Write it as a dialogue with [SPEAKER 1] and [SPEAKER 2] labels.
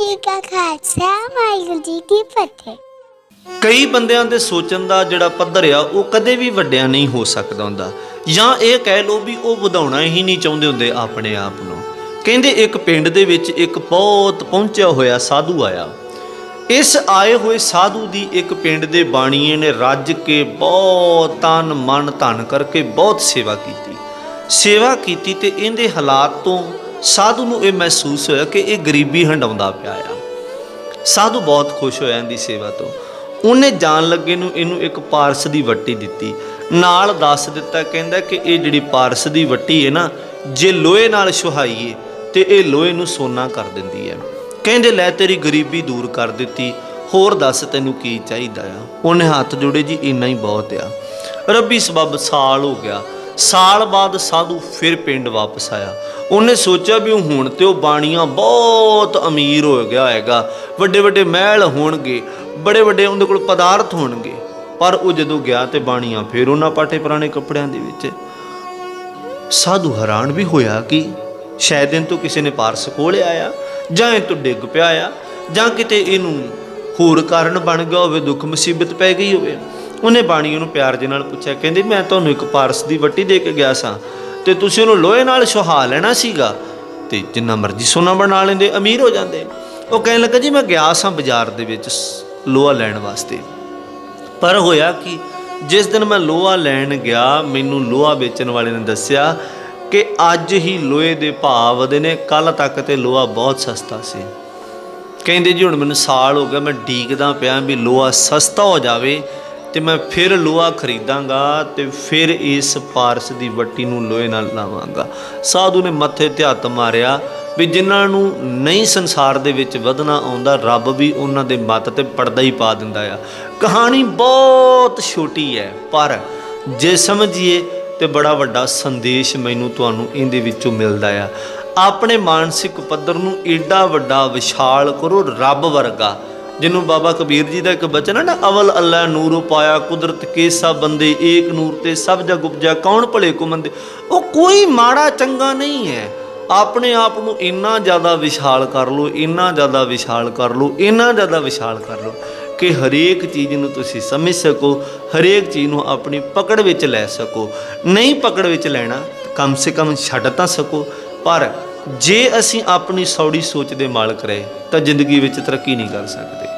[SPEAKER 1] ਜੀ ਕਾ ਖਾਲਸਾ, ਵਾਹਿਗੁਰੂ ਜੀ ਕੀ ਫਤਿਹ।
[SPEAKER 2] ਕਈ ਬੰਦਿਆਂ ਦੇ ਸੋਚਣ ਦਾ ਜਿਹੜਾ ਪੱਧਰ ਆ, ਉਹ ਕਦੇ ਵੀ ਵੱਡਿਆ ਨਹੀਂ ਹੋ ਸਕਦਾ ਹੁੰਦਾ। ਜਾਂ ਇਹ ਕਹਿ ਲਓ ਵੀ ਉਹ ਵਧਾਉਣਾ ਹੀ ਨਹੀਂ ਚਾਹੁੰਦੇ ਹੁੰਦੇ ਆਪਣੇ ਆਪ ਨੂੰ। ਕਹਿੰਦੇ ਇੱਕ ਪਿੰਡ ਦੇ ਵਿੱਚ ਇੱਕ ਬਹੁਤ ਪਹੁੰਚਿਆ ਹੋਇਆ ਸਾਧੂ ਆਇਆ। ਇਸ ਆਏ ਹੋਏ ਸਾਧੂ ਦੀ ਇੱਕ ਪਿੰਡ ਦੇ ਬਾਣੀਏ ਨੇ ਰੱਜ ਕੇ ਬਹੁਤ ਤਨ, ਮਨ, ਧਨ ਕਰਕੇ ਬਹੁਤ ਸੇਵਾ ਕੀਤੀ। ਸੇਵਾ ਕੀਤੀ ਤੇ ਇਹਦੇ ਹਾਲਾਤ ਤੋਂ ਸਾਧੂ ਨੂੰ ਇਹ ਮਹਿਸੂਸ ਹੋਇਆ ਕਿ ਇਹ ਗਰੀਬੀ ਹੰਡਾਉਂਦਾ ਪਿਆ ਆ। ਸਾਧੂ ਬਹੁਤ ਖੁਸ਼ ਹੋਇਆ ਇਹਦੀ ਸੇਵਾ ਤੋਂ। ਉਹਨੇ ਜਾਣ ਲੱਗੇ ਨੂੰ ਇਹਨੂੰ ਇੱਕ ਪਾਰਸ ਦੀ ਵੱਟੀ ਦਿੱਤੀ। ਨਾਲ ਦੱਸ ਦਿੱਤਾ, ਕਹਿੰਦਾ ਕਿ ਇਹ ਜਿਹੜੀ ਪਾਰਸ ਦੀ ਵੱਟੀ ਹੈ ਨਾ, ਜੇ ਲੋਹੇ ਨਾਲ ਸੁਹਾਈਏ, ਤੇ ਇਹ ਲੋਹੇ ਨੂੰ ਸੋਨਾ ਕਰ ਦਿੰਦੀ ਹੈ ਕਹਿੰਦੇ, ਲੈ ਤੇਰੀ ਗਰੀਬੀ ਦੂਰ ਕਰ ਦਿੱਤੀ। ਹੋਰ ਦੱਸ ਤੈਨੂੰ ਕੀ ਚਾਹੀਦਾ ਆ? ਉਹਨੇ ਹੱਥ ਜੋੜੇ, ਜੀ, ਇੰਨਾ ਹੀ ਬਹੁਤ ਆ। ਰੱਬੀ ਸਬਬ ਸਾਲ ਹੋ ਗਿਆ। ਸਾਲ ਬਾਅਦ ਸਾਧੂ ਫਿਰ ਪਿੰਡ ਵਾਪਸ ਆਇਆ। ਉਹਨੇ ਸੋਚਿਆ ਵੀ ਹੁਣ ਤੇ ਉਹ ਬਾਣੀਆਂ ਬਹੁਤ ਅਮੀਰ ਹੋ ਗਿਆ ਹੋਏਗਾ ਵੱਡੇ ਵੱਡੇ ਮਹਿਲ ਹੋਣਗੇ ਬੜੇ ਵੱਡੇ ਉਹਦੇ ਕੋਲ ਪਦਾਰਥ ਹੋਣਗੇ। ਪਰ ਉਹ ਜਦੋਂ ਗਿਆ ਤੇ ਬਾਣੀਆਂ ਫਿਰ ਉਹਨਾਂ ਪਾਟੇ ਪੁਰਾਣੇ ਕੱਪੜਿਆਂ ਦੇ ਵਿੱਚ। ਸਾਧੂ ਹੈਰਾਨ ਵੀ ਹੋਇਆ ਕਿ ਸ਼ਾਇਦ ਇਹਨ ਤੋਂ ਕਿਸੇ ਨੇ ਪਾਰਸ ਕੋਲ ਆਇਆ ਜਾਂ ਇਹ ਤੋਂ ਡਿੱਗ ਪਿਆ ਆ ਜਾਂ ਕਿਤੇ ਇਹਨੂੰ ਹੋਰ ਕਾਰਨ ਬਣ ਗਿਆ ਹੋਵੇ, ਦੁੱਖ ਮੁਸੀਬਤ ਪੈ ਗਈ ਹੋਵੇ। ਉਹਨੇ ਬਾਣੀ ਨੂੰ ਪਿਆਰ ਦੇ ਨਾਲ ਪੁੱਛਿਆ, ਕਹਿੰਦੀ, ਮੈਂ ਤੁਹਾਨੂੰ ਇੱਕ ਪਾਰਸ ਦੀ ਵੱਟੀ ਦੇ ਕੇ ਗਿਆ ਸਾਂ ਤੇ ਤੁਸੀਂ ਉਹਨੂੰ ਲੋਹੇ ਨਾਲ ਸੁਹਾ ਲੈਣਾ ਸੀਗਾ ਤੇ ਜਿੰਨਾ ਮਰਜ਼ੀ ਸੋਨਾ ਬਣਾ ਲੈਂਦੇ, ਅਮੀਰ ਹੋ ਜਾਂਦੇ। ਉਹ ਕਹਿਣ ਲੱਗਾ, ਜੀ, ਮੈਂ ਗਿਆ ਸਾਂ ਬਾਜ਼ਾਰ ਦੇ ਵਿੱਚ ਲੋਹਾ ਲੈਣ ਵਾਸਤੇ। ਪਰ ਹੋਇਆ ਕਿ, ਜਿਸ ਦਿਨ ਮੈਂ ਲੋਹਾ ਲੈਣ ਗਿਆ, ਮੈਨੂੰ ਲੋਹਾ ਵੇਚਣ ਵਾਲੇ ਨੇ ਦੱਸਿਆ ਕਿ ਅੱਜ ਹੀ ਲੋਹੇ ਦੇ ਭਾਅ ਵਧੇ ਨੇ ਕੱਲ ਤੱਕ ਤੇ ਲੋਹਾ ਬਹੁਤ ਸਸਤਾ ਸੀ। ਕਹਿੰਦੇ, ਜੀ, ਹੁਣ ਮੈਨੂੰ ਸਾਲ ਹੋ ਗਿਆ, ਮੈਂ ਡੀਕਦਾ ਪਿਆ ਵੀ ਲੋਹਾ ਸਸਤਾ ਹੋ ਜਾਵੇ ਤੇ ਮੈਂ ਫਿਰ ਲੋਹਾ ਖਰੀਦਾਂਗਾ ਤੇ ਫਿਰ ਇਸ ਪਾਰਸ ਦੀ ਵੱਟੀ ਨੂੰ ਲੋਹੇ ਨਾਲ ਲਾਵਾਂਗਾ। ਸਾਧੂ ਨੇ ਮੱਥੇ ਤੇ ਹੱਥ ਮਾਰਿਆ ਵੀ ਜਿਨ੍ਹਾਂ ਨੂੰ ਨਹੀਂ ਸੰਸਾਰ ਦੇ ਵਿੱਚ ਵਧਣਾ ਆਉਂਦਾ, ਰੱਬ ਵੀ ਉਹਨਾਂ ਦੇ ਮੱਤ ਤੇ ਪਰਦਾ ਹੀ ਪਾ ਦਿੰਦਾ ਆ। ਕਹਾਣੀ ਬਹੁਤ ਛੋਟੀ ਹੈ, ਪਰ ਜੇ ਸਮਝੀਏ ਤੇ ਬੜਾ ਵੱਡਾ ਸੰਦੇਸ਼ ਮੈਨੂੰ ਤੁਹਾਨੂੰ ਇਹਦੇ ਵਿੱਚੋਂ ਮਿਲਦਾ ਆ। ਆਪਣੇ ਮਾਨਸਿਕ ਪੱਧਰ ਨੂੰ ਏਡਾ ਵੱਡਾ ਵਿਸ਼ਾਲ ਕਰੋ, ਰੱਬ ਵਰਗਾ। ਜਿਹਨੂੰ ਬਾਬਾ ਕਬੀਰ ਜੀ ਦਾ ਇੱਕ ਬਚਨ ਹੈ ਨਾ, ਅਵਲ ਅੱਲਾ ਨੂਰ ਪਾਇਆ ਕੁਦਰਤ ਕੇ ਸਭ ਬੰਦੇ, ਏਕ ਨੂਰ ਤੇ ਸਭ ਜਗ ਉਪਜਾ ਕੌਣ ਭਲੇ ਕੋ ਮੰਦੇ ਉਹ ਕੋਈ ਮਾੜਾ ਚੰਗਾ ਨਹੀਂ ਹੈ। ਆਪਣੇ ਆਪ ਨੂੰ ਇੰਨਾ ਜ਼ਿਆਦਾ ਵਿਸ਼ਾਲ ਕਰ ਲਓ, ਇੰਨਾ ਜ਼ਿਆਦਾ ਵਿਸ਼ਾਲ ਕਰ ਲਓ, ਇੰਨਾ ਜ਼ਿਆਦਾ ਵਿਸ਼ਾਲ ਕਰ ਲਓ ਕਿ ਹਰੇਕ ਚੀਜ਼ ਨੂੰ ਤੁਸੀਂ ਸਮਝ ਸਕੋ, ਹਰੇਕ ਚੀਜ਼ ਨੂੰ ਆਪਣੀ ਪਕੜ ਵਿੱਚ ਲੈ ਸਕੋ। ਨਹੀਂ ਪਕੜ ਵਿੱਚ ਲੈਣਾ, ਕਮ ਸੇ ਕਮ ਛੱਡ ਤਾਂ ਸਕੋ, ਪਰ ਜੇ ਅਸੀਂ ਆਪਣੀ ਸੌੜੀ ਸੋਚ ਦੇ ਮਾਲਕ ਰਹੇ, ਤਾਂ ਜ਼ਿੰਦਗੀ ਵਿੱਚ ਤਰੱਕੀ ਨਹੀਂ ਕਰ ਸਕਦੇ।